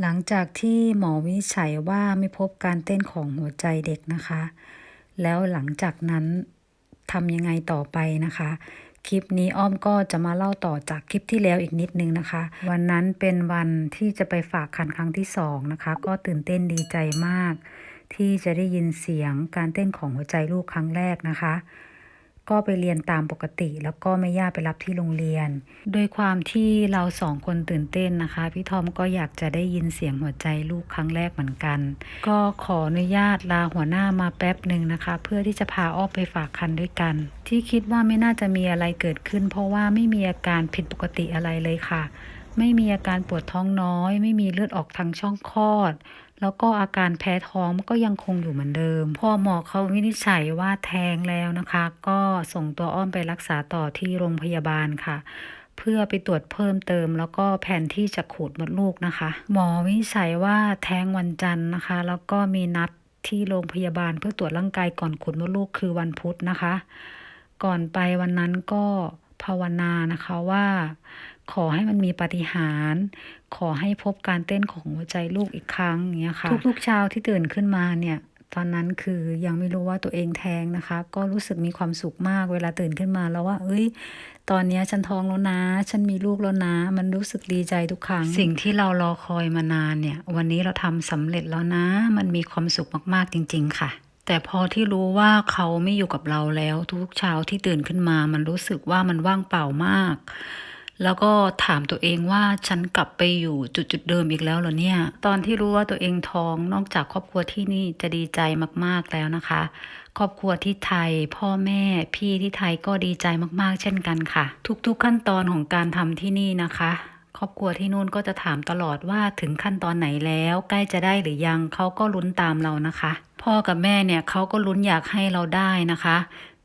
หลังจากที่หมอวิจัยว่าไม่พบการเต้นของหัวใจเด็กนะคะ แล้วหลังจากนั้นทำยังไงต่อไปนะคะ คลิปนี้อ้อมก็จะมาเล่าต่อจากคลิปที่แล้วอีกนิดนึงนะคะ วันนั้นเป็นวันที่จะไปฝากคันครั้งที่สองนะคะ ก็ตื่นเต้นดีใจมาก ที่จะได้ยินเสียงการเต้นของหัวใจลูกครั้งแรกนะคะ ก็ไปเรียนตามปกติ แล้วก็แม่ย่าไปรับที่โรงเรียน โดยความที่เราสองคนตื่นเต้นนะคะ พี่ทอมก็อยากจะได้ยินเสียงหัวใจลูกครั้งแรกเหมือนกัน ก็ขออนุญาตลาหัวหน้ามาแป๊บหนึ่งนะคะ เพื่อที่จะพาอ้อไปฝากคันด้วยกัน ที่คิดว่าไม่น่าจะมีอะไรเกิดขึ้น เพราะว่าไม่มีอาการผิดปกติอะไรเลยค่ะ ไม่มีอาการปวดท้องน้อย ไม่มีเลือดออกทางช่องคลอด แล้วก็อาการแพ้ท้องก็ยังคงอยู่เหมือนเดิม พอหมอเขาวินิจฉัยว่าแท้งแล้วนะคะ ก็ส่งตัวอ้อมไปรักษาต่อที่โรงพยาบาลค่ะเพื่อไปตรวจเพิ่มเติม แล้วก็แผนที่จะขูดมดลูกนะคะ หมอวินิจฉัยว่าแท้งวันจันทร์นะคะ แล้วก็มีนัดที่โรงพยาบาลเพื่อตรวจร่างกายก่อนขูดมดลูกคือวันพุธนะคะ ก่อนไปวันนั้นก็ ภาวนานะคะว่า ขอให้มันมีปาฏิหาริย์ขอให้พบการเต้นของหัวใจลูกอีกครั้งอย่างเงี้ยค่ะ ทุกๆเช้าที่ตื่นขึ้นมาเนี่ยตอนนั้นคือยังไม่รู้ว่าตัวเองแท้งนะคะ ก็รู้สึกมีความสุขมากเวลาตื่นขึ้นมาแล้วว่า เอ้ย ตอนเนี้ยฉันท้องแล้วนะ ฉันมีลูกแล้วนะ มันรู้สึกดีใจทุกครั้ง สิ่งที่เรารอคอยมานานเนี่ย วันนี้เราทำสำเร็จแล้วนะ มันมีความสุขมากๆจริง ๆ ค่ะ แต่พอที่รู้ว่าเขาไม่อยู่กับเราแล้ว ทุกเช้าที่ตื่นขึ้นมา มันรู้สึกว่ามันว่างเปล่ามาก แล้วก็ถามตัวเองว่าฉันกลับไปอยู่จุดจุดเดิมอีกแล้วเหรอเนี่ย ตอนที่รู้ว่าตัวเองท้องนอกจากครอบครัวที่นี่จะดีใจมากๆแล้วนะคะ ครอบครัวที่ไทย พ่อแม่พี่ที่ไทยก็ดีใจมากๆ เช่นกันค่ะ ทุกๆขั้นตอนของการทำที่นี่นะคะครอบครัวที่นู่นก็จะถามตลอดว่าถึงขั้นตอนไหนแล้ว ใกล้จะได้หรือยังเขาก็ลุ้นตามเรานะคะ พ่อกับแม่เนี่ยเขาก็ลุ้นอยากให้เราได้นะคะ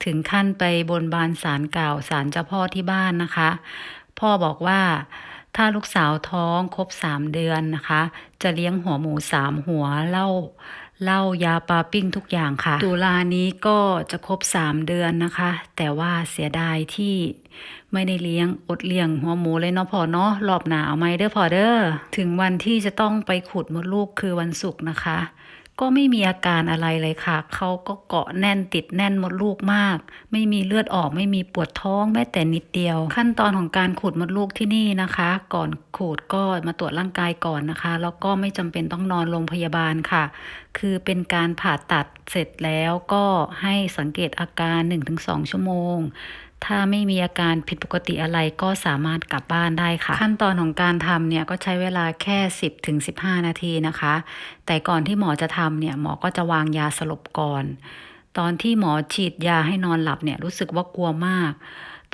ถึงขั้นไปบนบานสารกล่าวสารเจ้าพ่อที่บ้านนะคะ พ่อบอกว่าถ้าลูกสาวท้องครบสามเดือนนะคะ จะเลี้ยงหัวหมูสามหัวเล้าเหล้ายาปลาปิ้งทุกอย่างค่ะ ตุลานี้ก็จะครบสามเดือนนะคะ แต่ว่าเสียดายที่ไม่ได้เลี้ยงอดเลี้ยงหัวหมูเลยเนาะพอเนาะรอบหนาเอาไหมเด้อพอเด้อถึงวันที่จะต้องไปขุดมดลูกคือวันศุกร์นะคะ ก็ไม่มีอาการอะไรเลยค่ะ เขาก็เกาะแน่นติดแน่นมดลูกมาก ไม่มีเลือดออกไม่มีปวดท้องแม้แต่นิดเดียว ขั้นตอนของการขูดมดลูกที่นี่นะคะ ก่อนขูดก็มาตรวจร่างกายก่อนนะคะ แล้วก็ไม่จำเป็นต้องนอนโรงพยาบาลค่ะคือเป็นการผ่าตัดเสร็จแล้วก็ให้สังเกตอาการ 1-2 ชั่วโมง ถ้าไม่มีอาการผิดปกติอะไรก็สามารถกลับบ้านได้ค่ะ ขั้นตอนของการทำเนี่ยก็ใช้เวลาแค่ 10ถึง15 นาทีนะคะ แต่ก่อนที่หมอจะทำเนี่ยหมอก็จะวางยาสลบก่อน ตอนที่หมอฉีดยาให้นอนหลับเนี่ยรู้สึกว่ากลัวมาก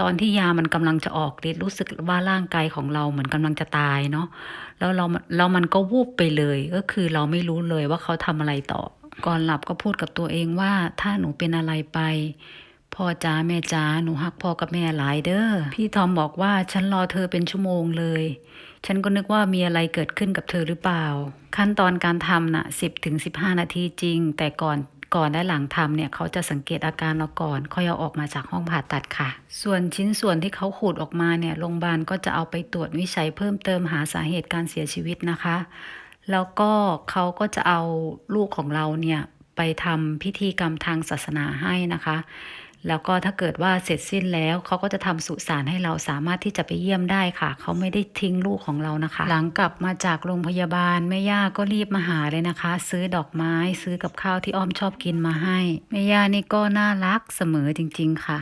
ตอนที่ยามันกำลังจะออกฤทธิ์รู้สึกว่าร่างกายของเราเหมือนกำลังจะตายเนาะแล้วเราแล้วมันก็วูบไปเลย ก็คือเราไม่รู้เลยว่าเขาทำอะไรต่อ ก่อนหลับก็พูดกับตัวเองว่าถ้าหนูเป็นอะไรไปพ่อจ๋าแม่จ๋าหนูฮักพ่อกับแม่หลายเด้อพี่ทอมบอกว่าฉันรอเธอเป็นชั่วโมงเลย ฉันก็นึกว่ามีอะไรเกิดขึ้นกับเธอหรือเปล่า ขั้นตอนการทำน่ะสิบถึงสิบห้านาทีจริง แต่ก่อน ก่อนและหลังทำเนี่ยเขาจะสังเกตอาการเราก่อนค่อยเอาออกมาจากห้องผ่าตัดค่ะ ส่วนชิ้นส่วนที่เขาขูดออกมาเนี่ยโรงพยาบาลก็จะเอาไปตรวจวิจัยเพิ่มเติมหาสาเหตุการเสียชีวิตนะคะ แล้วก็เขาก็จะเอาลูกของเราเนี่ยไปทำพิธีกรรมทางศาสนาให้นะคะ แล้วก็ถ้าเกิดว่าเสร็จสิ้นแล้วเขาก็จะทำสุสานให้เราสามารถที่จะไปเยี่ยมได้ค่ะ เขาไม่ได้ทิ้งลูกของเรานะคะ หลังกลับมาจากโรงพยาบาลแม่ย่าก็รีบมาหาเลยนะคะ ซื้อดอกไม้ซื้อกับข้าวที่อ้อมชอบกินมาให้แม่ย่านี่ก็น่ารักเสมอจริง ๆ ค่ะ